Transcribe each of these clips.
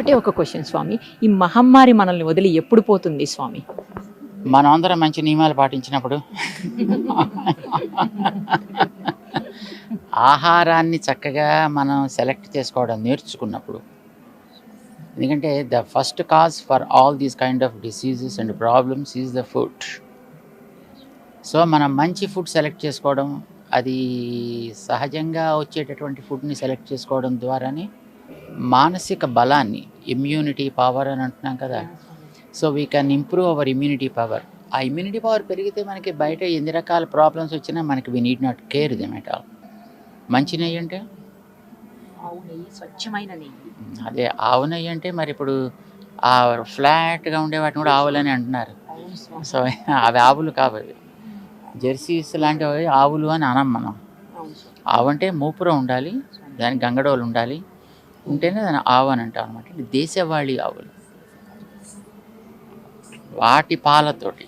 ఒకటే ఒక క్వశ్చన్ స్వామి. ఈ మహమ్మారి మనల్ని వదిలి ఎప్పుడు పోతుంది స్వామి? మనం అందరం మంచి నియమాలు పాటించినప్పుడు. ఆహారాన్ని చక్కగా మనం సెలెక్ట్ చేసుకోవడం నేర్చుకున్నప్పుడు. ఎందుకంటే the first cause for all these kind of diseases and problems is the food so మనం మంచి ఫుడ్ సెలెక్ట్ చేసుకోవడం అది సహజంగా వచ్చేటటువంటి ఫుడ్ని సెలెక్ట్ చేసుకోవడం ద్వారానే మానసిక బలాన్ని ఇమ్యూనిటీ పవర్ అని అంటున్నాం కదా. So we can improve our immunity power ఆ ఇమ్యూనిటీ పవర్ పెరిగితే మనకి బయట ఎన్ని రకాల ప్రాబ్లమ్స్ వచ్చినా మనకి we need not care them at all మంచి నెయ్యి అంటే? స్వచ్ఛమైన నెయ్యి. అదే ఆవు నెయ్యి అంటే మరి ఇప్పుడు ఆ ఫ్లాట్గా ఉండే వాటిని కూడా ఆవులని అంటున్నారు. సో అవి ఆవులు కావు జెర్సీస్ లాంటివి ఆవులు అని అనం మనం. ఆవు అంటే మూపురం ఉండాలి దానికి గంగడోలు ఉండాలి ఉంటేనే దాని ఆవు అని అంటాం అనమాట దేశవాళీ ఆవులు. వాటి పాలతోటి.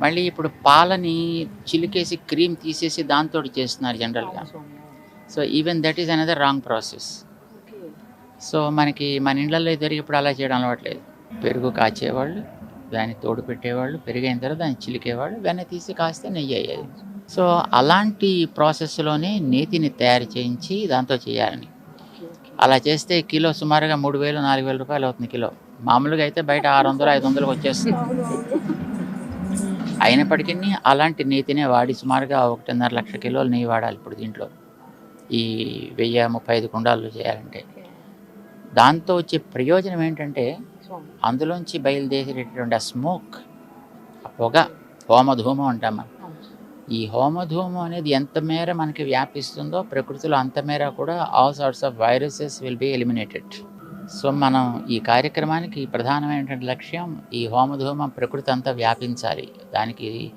మళ్ళీ ఇప్పుడు పాలని చిలికేసి క్రీమ్ తీసేసి దాంతో చేస్తున్నారు జనరల్గా. So even that is another wrong process so మనకి మన ఇళ్ళల్లో ఇద్దరికి ఇప్పుడు అలా చేయడం అలవాట్లేదు. పెరుగు కాచేవాళ్ళు దాన్ని తోడు పెట్టేవాళ్ళు పెరిగైన తర్వాత దాన్ని చిలికేవాళ్ళు వెన్న తీసి కాస్తే నెయ్యి అయ్యేది. సో అలాంటి ప్రాసెస్లోనే నేతిని తయారు చేయించి దాంతో చేయాలని. అలా చేస్తే కిలో సుమారుగా మూడు వేలు నాలుగు వేల రూపాయలు అవుతుంది కిలో. మామూలుగా అయితే బయట ఆరు వందలు ఐదు వందలకు వచ్చేస్తుంది. అయినప్పటికీ అలాంటి నీతినే వాడి సుమారుగా ఒకటిన్నర లక్ష కిలోలు నెయ్యి వాడాలి ఇప్పుడు దీంట్లో. ఈ వెయ్యి ముప్పై ఐదు కుండాలు చేయాలంటే. దాంతో వచ్చే ప్రయోజనం ఏంటంటే అందులోంచి బయలుదేరేటటువంటి ఆ స్మోక్ ఆ పొగ హోమధూమం అంటాం మనం. ఈ హోమధూమం అనేది ఎంత మేర మనకి వ్యాపిస్తుందో ప్రకృతిలో అంత మేర కూడా all sorts of viruses will be eliminated so మనం ఈ కార్యక్రమానికి ప్రధానమైనటువంటి లక్ష్యం ఈ హోమధూమం ప్రకృతి అంతా వ్యాపించాలి. దానికి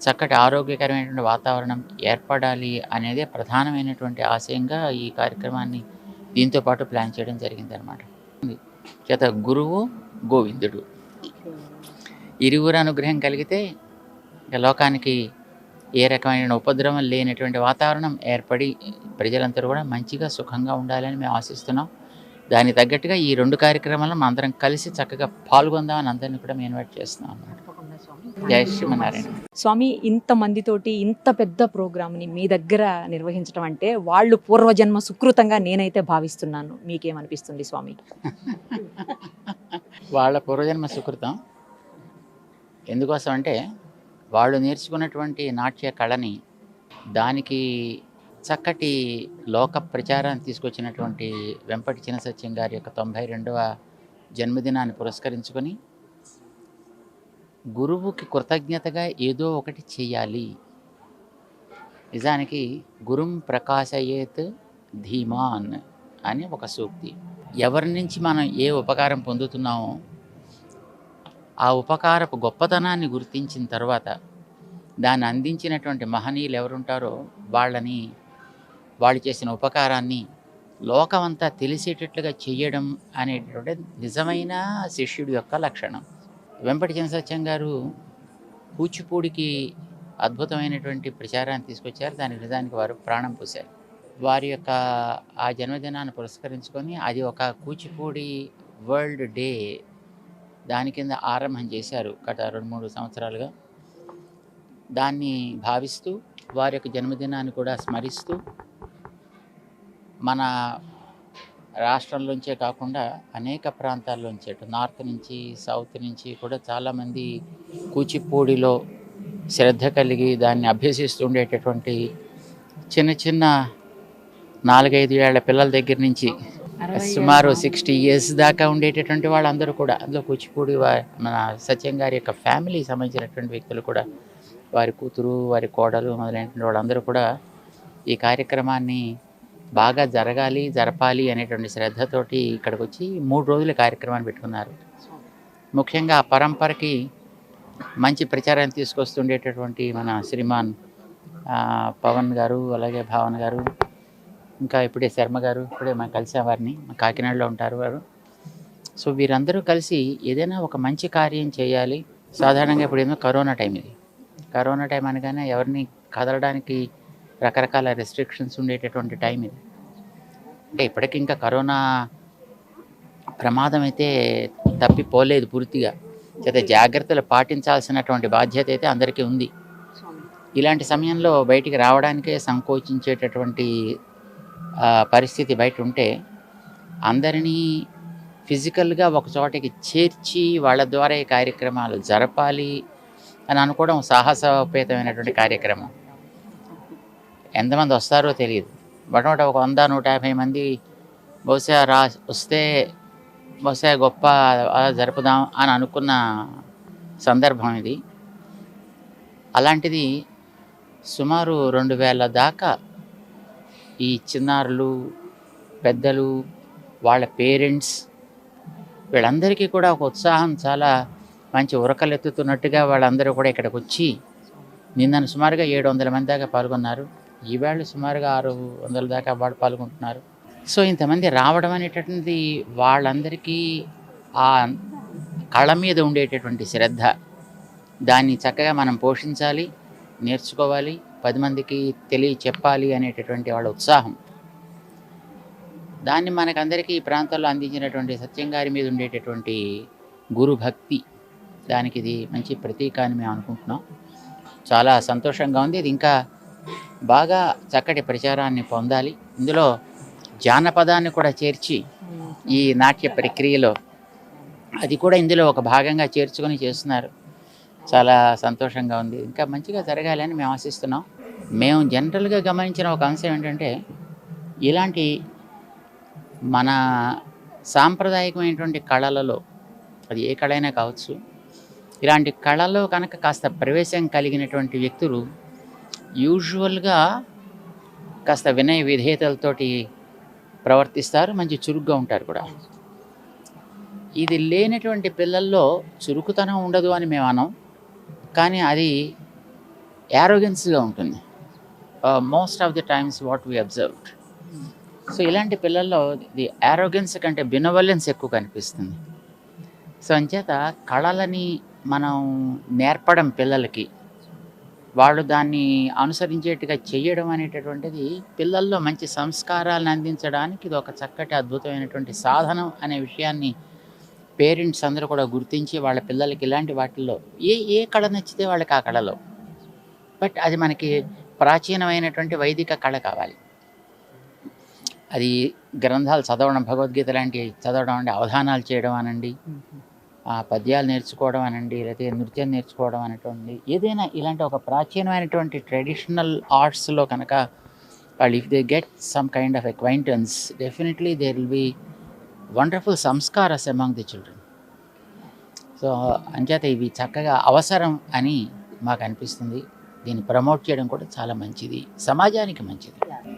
చక్కటి ఆరోగ్యకరమైనటువంటి వాతావరణం ఏర్పడాలి అనేదే ప్రధానమైనటువంటి ఆశయంగా ఈ కార్యక్రమాన్ని దీంతో పాటు ప్లాన్ చేయడం జరిగింది అనమాట చేత గురువు గోవిందుడు. ఇరువురు అనుగ్రహం కలిగితే లోకానికి ఏ రకమైన ఉపద్రవం లేనటువంటి వాతావరణం ఏర్పడి ప్రజలందరూ కూడా మంచిగా సుఖంగా ఉండాలని మేము ఆశిస్తున్నాం. దానికి తగ్గట్టుగా ఈ రెండు కార్యక్రమాలను మనం అందరం కలిసి చక్కగా పాల్గొందామని అందరినీ కూడా మేము ఇన్వైట్ చేస్తున్నాం అన్నమాట. జై శ్రీమన్నారాయణ. స్వామి ఇంత మందితోటి ఇంత పెద్ద ప్రోగ్రామ్ని మీ దగ్గర నిర్వహించడం అంటే వాళ్ళు పూర్వజన్మ సుకృతంగా నేనైతే భావిస్తున్నాను. మీకేమనిపిస్తుంది స్వామి? వాళ్ళ పూర్వజన్మ సుకృతం. ఎందుకోసం అంటే వాళ్ళు నేర్చుకున్నటువంటి నాట్య కళని దానికి చక్కటి లోక ప్రచారాన్ని తీసుకొచ్చినటువంటి వెంపటి చిన్న సత్యం గారి యొక్క తొంభై రెండవ జన్మదినాన్ని పురస్కరించుకొని గురువుకి కృతజ్ఞతగా ఏదో ఒకటి చేయాలి. నిజానికి గురుం ప్రకాశయేత్ ధీమాన్ అని ఒక సూక్తి. ఎవరి నుంచి మనం ఏ ఉపకారం పొందుతున్నామో ఆ ఉపకారపు గొప్పతనాన్ని గుర్తించిన తర్వాత దాన్ని అందించినటువంటి మహనీయులు ఎవరుంటారో వాళ్ళని వాళ్ళు చేసిన ఉపకారాన్ని లోకమంతా తెలిసేటట్లుగా చేయడం అనేటటువంటి నిజమైన శిష్యుడి యొక్క లక్షణం. వెంపటి చినసత్యం గారు కూచిపూడికి అద్భుతమైనటువంటి ప్రచారాన్ని తీసుకొచ్చారు. దానికి నిజానికి వారు ప్రాణం పోశారు. వారి యొక్క ఆ జన్మదినాన్ని పురస్కరించుకొని అది ఒక కూచిపూడి వరల్డ్ డే దాని కింద ఆరంభం చేశారు గత రెండు మూడు సంవత్సరాలుగా. దాన్ని భావిస్తూ వారి యొక్క జన్మదినాన్ని కూడా స్మరిస్తూ మన రాష్ట్రంలోంచే కాకుండా అనేక ప్రాంతాల్లోంచి అటు నార్త్ నుంచి సౌత్ నుంచి కూడా చాలామంది కూచిపూడిలో శ్రద్ధ కలిగి దాన్ని అభ్యసిస్తుండేటటువంటి చిన్న చిన్న నాలుగైదు ఏళ్ళ పిల్లల దగ్గర నుంచి సుమారు సిక్స్టీ ఇయర్స్ దాకా ఉండేటటువంటి వాళ్ళందరూ కూడా అందులో కూచిపూడి మన సత్యం గారి యొక్క ఫ్యామిలీకి సంబంధించినటువంటి వ్యక్తులు కూడా వారి కూతురు వారి కోడలు మొదలైనటువంటి వాళ్ళందరూ కూడా ఈ కార్యక్రమాన్ని బాగా జరగాలి జరపాలి అనేటువంటి శ్రద్ధతోటి ఇక్కడికి వచ్చి మూడు రోజుల కార్యక్రమాన్ని పెట్టుకున్నారు. ముఖ్యంగా ఆ పరంపరకి మంచి ప్రచారాన్ని తీసుకొస్తుండేటటువంటి మన శ్రీమాన్ పవన్ గారు అలాగే భావన్ గారు ఇంకా ఇప్పుడే శర్మ గారు ఇప్పుడే మనం కలిసాం వారిని మా కాకినాడలో ఉంటారు వారు. సో వీరందరూ కలిసి ఏదైనా ఒక మంచి కార్యం చేయాలి. సాధారణంగా ఇప్పుడు ఏమో కరోనా టైం ఇది. కరోనా టైం అనగానే ఎవరిని కదలడానికి రకరకాల రెస్ట్రిక్షన్స్ ఉండేటటువంటి టైం ఇది. అంటే ఇప్పటికి ఇంకా కరోనా ప్రమాదం అయితే తప్పిపోలేదు పూర్తిగా. చేత జాగ్రత్తలు పాటించాల్సినటువంటి బాధ్యత అయితే అందరికీ ఉంది. ఇలాంటి సమయంలో బయటికి రావడానికే సంకోచించేటటువంటి పరిస్థితి బయట ఉంటే అందరినీ ఫిజికల్గా ఒక చోటకి చేర్చి వాళ్ళ ద్వారా ఈ కార్యక్రమాలు జరపాలి అని అనుకోవడం సాహసోపేతమైనటువంటి కార్యక్రమం. ఎంతమంది వస్తారో తెలియదు. మొట్టమొదటి ఒక వంద నూట యాభై మంది బహుశా రా వస్తే బహుశా గొప్ప అలా జరుపుదాం అని అనుకున్న సందర్భం ఇది. అలాంటిది సుమారు రెండు వేల దాకా ఈ చిన్నారులు పెద్దలు వాళ్ళ పేరెంట్స్ వీళ్ళందరికీ కూడా ఒక ఉత్సాహం చాలా మంచి ఉరకలెత్తుతున్నట్టుగా వాళ్ళందరూ కూడా ఇక్కడికి వచ్చి నిన్న సుమారుగా ఏడు వందల మంది దాకా పాల్గొన్నారు. ఈవేళ సుమారుగా ఆరు వందల దాకా వాళ్ళు పాల్గొంటున్నారు. సో ఇంతమంది రావడం అనేటటువంటిది వాళ్ళందరికీ ఆ కళ మీద ఉండేటటువంటి శ్రద్ధ. దాన్ని చక్కగా మనం పోషించాలి నేర్చుకోవాలి పది మందికి తెలియ చెప్పాలి అనేటటువంటి వాళ్ళ ఉత్సాహం. దాన్ని మనకందరికీ ఈ ప్రాంతాల్లో అందించినటువంటి సత్యం గారి మీద ఉండేటటువంటి గురు భక్తి దానికి ఇది మంచి ప్రతీక అని మేము అనుకుంటున్నాం. చాలా సంతోషంగా ఉంది. ఇది ఇంకా బాగా చక్కటి ప్రచారాన్ని పొందాలి. ఇందులో జానపదాన్ని కూడా చేర్చి ఈ నాట్య ప్రక్రియలో అది కూడా ఇందులో ఒక భాగంగా చేర్చుకొని చేస్తున్నారు. చాలా సంతోషంగా ఉంది. ఇంకా మంచిగా జరగాలి అని మేము ఆశిస్తున్నాం. మేము జనరల్గా గమనించిన ఒక అంశం ఏంటంటే ఇలాంటి మన సాంప్రదాయకమైనటువంటి కళలలో అది ఏ కళ అయినా కావచ్చు ఇలాంటి కళలో కనుక కాస్త ప్రవేశం కలిగినటువంటి వ్యక్తులు యూజువల్గా కాస్త వినయ విధేయతలతోటి ప్రవర్తిస్తారు మంచి చురుగ్గా ఉంటారు కూడా. ఇది లేనటువంటి పిల్లల్లో చురుకుతనం ఉండదు అని మేము అనం కానీ అది యారోగెన్స్గా ఉంటుంది. Most of the times what we observed so ఇలాంటి పిల్లల్లో ది యారోగెన్స్ కంటే బినవలెన్స్ ఎక్కువ కనిపిస్తుంది. సో అంచేత కళలని మనం నేర్పడం పిల్లలకి వాళ్ళు దాన్ని అనుసరించేట్టుగా చేయడం అనేటటువంటిది పిల్లల్లో మంచి సంస్కారాలను అందించడానికి ఇది ఒక చక్కటి అద్భుతమైనటువంటి సాధనం అనే విషయాన్ని పేరెంట్స్ అందరూ కూడా గుర్తించి వాళ్ళ పిల్లలకి ఇలాంటి వాటిల్లో ఏ ఏ కళ నచ్చితే వాళ్ళకి ఆ కళలో. బట్ అది మనకి ప్రాచీనమైనటువంటి వైదిక కళ కావాలి. అది గ్రంథాలు చదవడం భగవద్గీత లాంటి చదవడం అండి అవధానాలు చేయడం అనండి ఆ పద్యాలు నేర్చుకోవడం అనండి లేకపోతే నృత్యం నేర్చుకోవడం అనేటువంటి ఏదైనా ఇలాంటి ఒక ప్రాచీనమైనటువంటి ట్రెడిషనల్ ఆర్ట్స్లో కనుక వాళ్ళు if they get some kind of acquaintance definitely there will be wonderful సంస్కారస్ among the children. So అంచేత ఇవి చక్కగా అవసరం అని మాకు అనిపిస్తుంది. దీన్ని ప్రమోట్ చేయడం కూడా చాలా మంచిది. సమాజానికి మంచిది.